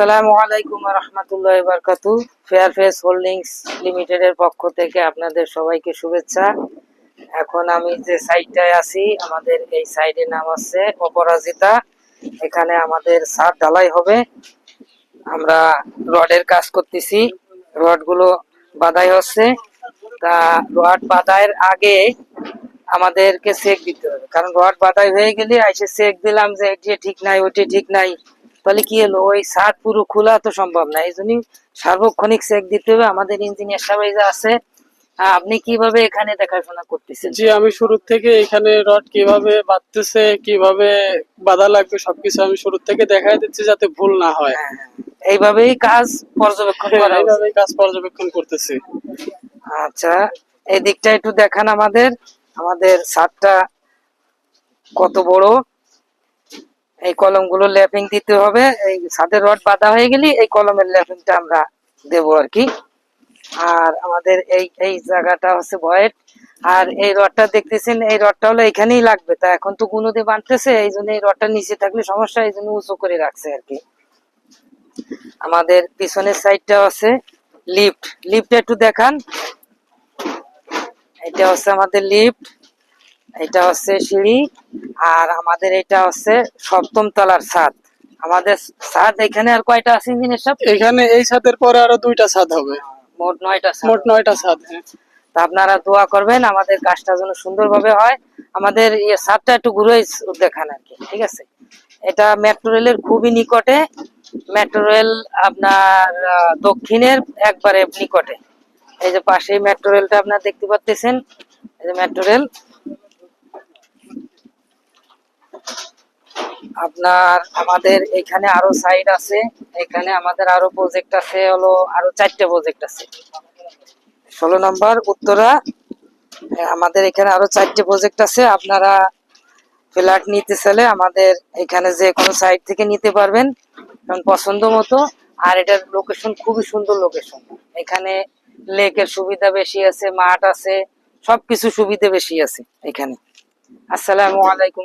আসসালামু আলাইকুম রহমতুল্লাহ বারকাতু ফেয়ার ফেস হোল্ডিংস লিমিটেডের পক্ষ থেকে আপনাদের সবাইকে শুভেচ্ছা। এখন আমি যে সাইডটায় আছি, আমাদের এই সাইডের নাম হচ্ছে অপরাজিতা। এখানে আমাদের ছাদ ঢালাই হবে। আমরা রডের কাজ করতেছি। রডগুলো বাধাই হচ্ছে। তা রড বাধাইয়ের আগে আমাদেরকে চেক দিতে হবে। কারণ রড বাধাই হয়ে গেলে এসে চেক দিলাম যে এটি ঠিক নাই ওইটি ঠিক নাই। তাহলে কি হলো? ওই ছাদ পুরো খোলা তো সম্ভব না। এই জন্যই সার্বক্ষণিক চেক দিতে হবে। আমাদের ইঞ্জিনিয়ার সবাই যা আছে আপনি কীভাবে এখানে দেখাশোনা করতেছেন? জি আমি শুরু থেকে এখানে রড কীভাবে বাঁধতেছে কীভাবে বাধা লাগবে সবকিছু আমি শুরু থেকে দেখাই দিচ্ছি যাতে ভুল না হয়। হ্যাঁ, হ্যাঁ। এইভাবেই কাজ পর্যবেক্ষণ করা উচিত। এইভাবে কাজ পর্যবেক্ষণ করতেছি। আচ্ছা এই দিকটা একটু দেখান আমাদের। আমাদের ছাদটা কত বড়? এই কলমগুলো ল্যাপিং দিতে হবে। এই ছাদের রড বাঁধা হয়ে গেলে এই কলমের ল্যাপিংটা আমরা দেব আর কি। আর আমাদের এই এই জায়গাটা হচ্ছে ভয়েট আর এই রডটা দেখতেছেন, এই রডটা হলো এখানেই লাগবে। তা এখন তো দিয়ে বাঁধতেছে, এই জন্য এই রডটা নিচে থাকলে সমস্যা, এই জন্য উঁচু করে রাখছে আর কি। আমাদের পিছনের সাইডটা আছে লিফট লিফট একটু দেখান। এটা হচ্ছে আমাদের লিফট এটা হচ্ছে সিঁড়ি আর আমাদের এটা হচ্ছে সপ্তম তলার ছাদ। আমাদের ছাদ এখানে আর কয়টা আছে ইঞ্জিনের সব এখানে এই ছাদের পরে আরও দুইটা ছাদ হবে। মোট নয়টা ছাদ। মোট নয়টা ছাদ হ্যাঁ। তা আপনারা দোয়া করবেন আমাদের কাজটা যেন সুন্দরভাবে হয়। আমাদের ইয়ে ছাদটা একটু ঘুরে দেখান আর কি ঠিক আছে? এটা মেট্রো রেলের খুবই নিকটে। মেট্রো রেল আপনার দক্ষিণের একবারে নিকটে। এই যে পাশে মেট্রো রেলটা আপনার দেখতে পাচ্ছেন এই যে মেট্রো রেল। আপনার আমাদের এখানে আরও সাইড আছে, এখানে আমাদের আরও প্রজেক্ট আছে, হলো আরও চারটে প্রজেক্ট আছে। ষোলো নম্বর, উত্তরা আমাদের এখানে আরও চারটে প্রজেক্ট আছে, আপনারা ফ্ল্যাট নিতে চাইলে আমাদের এখানে যে কোনো সাইট থেকে নিতে পারবেন, কারণ পছন্দ মতো, আর এটার লোকেশন খুবই সুন্দর লোকেশন এখানে লেকের সুবিধা বেশি আছে, মাঠ আছে, সবকিছু সুবিধা বেশি আছে এখানে। আসসালামু আলাইকুম